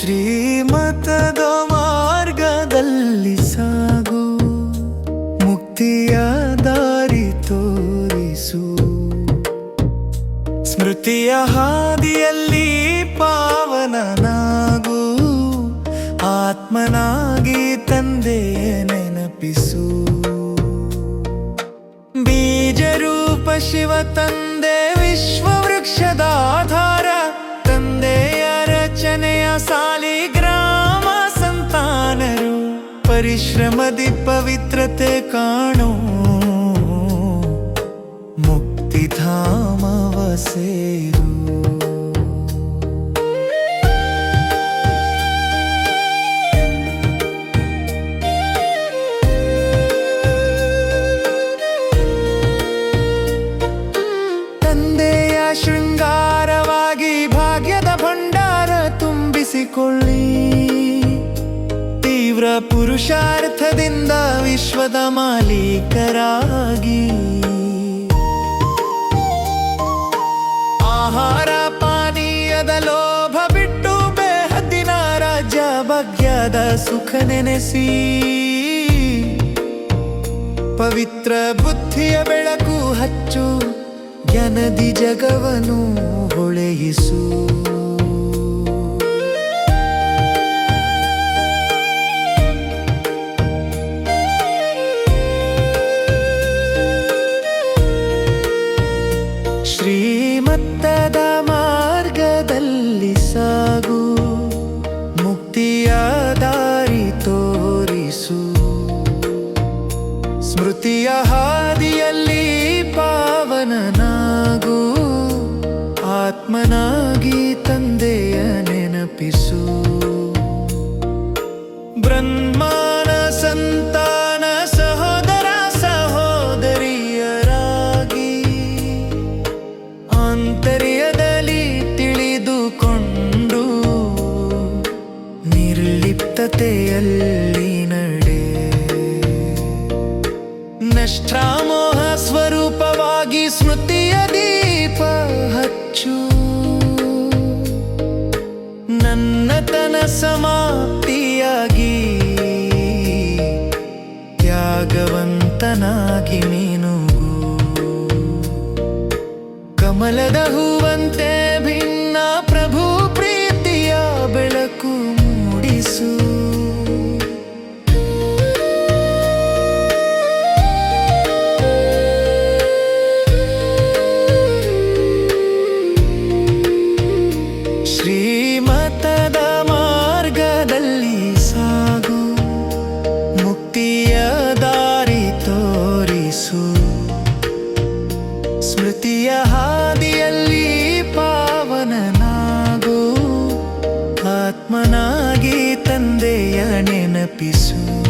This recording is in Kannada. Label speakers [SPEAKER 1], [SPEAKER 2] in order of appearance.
[SPEAKER 1] ಶ್ರೀಮತದ ಮಾರ್ಗದಲ್ಲಿ ಸಾಗು, ಮುಕ್ತಿಯ ದಾರಿ ತೋರಿಸು. ಸ್ಮೃತಿಯ ಹಾದಿಯಲ್ಲಿ ಪಾವನನಾಗು, ಆತ್ಮನಾಗಿ ತಂದೆಯ ನೆನಪಿಸು. ಬೀಜರೂಪ ಶಿವ ತಂದೆ ಪರಿಶ್ರಮದಿ ಪವಿತ್ರತೆ ಕಾಣೋ. ಮುಕ್ತಿಧಾಮವ ಸೇರು. ತಂದೆಯ ಶೃಂಗಾರವಾಗಿ ಭಾಗ್ಯದ ಭಂಡಾರ ತುಂಬಿಸಿಕೊಳ್ಳಿ. ತೀವ್ರ ಪುರುಷಾರ್ಥದಿಂದ ವಿಶ್ವದ ಮಾಲೀಕರಾಗಿ. ಆಹಾರ ಪಾನೀಯದ ಲೋಭ ಬಿಟ್ಟು ಬೇಹದ್ದಿನ ರಾಜ್ಯ ಭಾಗ್ಯದ ಸುಖ ನೆನೆಸಿ. ಪವಿತ್ರ ಬುದ್ಧಿಯ ಬೆಳಕು ಹಚ್ಚು, ಜ್ಞಾನದಿ ಜಗವನು ಹೊಳೆಯಿಸು. ಸಾಗು ಮುಕ್ತಿಯ ದಾರಿ ತೋರಿಸು. ಸ್ಮೃತಿಯ ಹಾದಿಯಲ್ಲಿ ಪಾವನನಾಗು ಆತ್ಮನಾಗಿ ತಂದೆಯ ನಿರ್ಲಿಪ್ತತೆಯಲ್ಲಿ ನಡೆ. ನಷ್ಟ್ರಾಮೋಹ ಸ್ವರೂಪವಾಗಿ ಸ್ಮೃತಿಯ ದೀಪ ಹಚ್ಚು. ನನ್ನತನ ಸಮಾಪ್ತಿಯಾಗಿ ತ್ಯಾಗವಂತನಾಗಿ ನೀನು ಕಮಲದ ಹೂವಂತೆ ಪಾವನನಾಗು ಆತ್ಮನಾಗಿ ತಂದೆಯ ನೆನಪಿಸು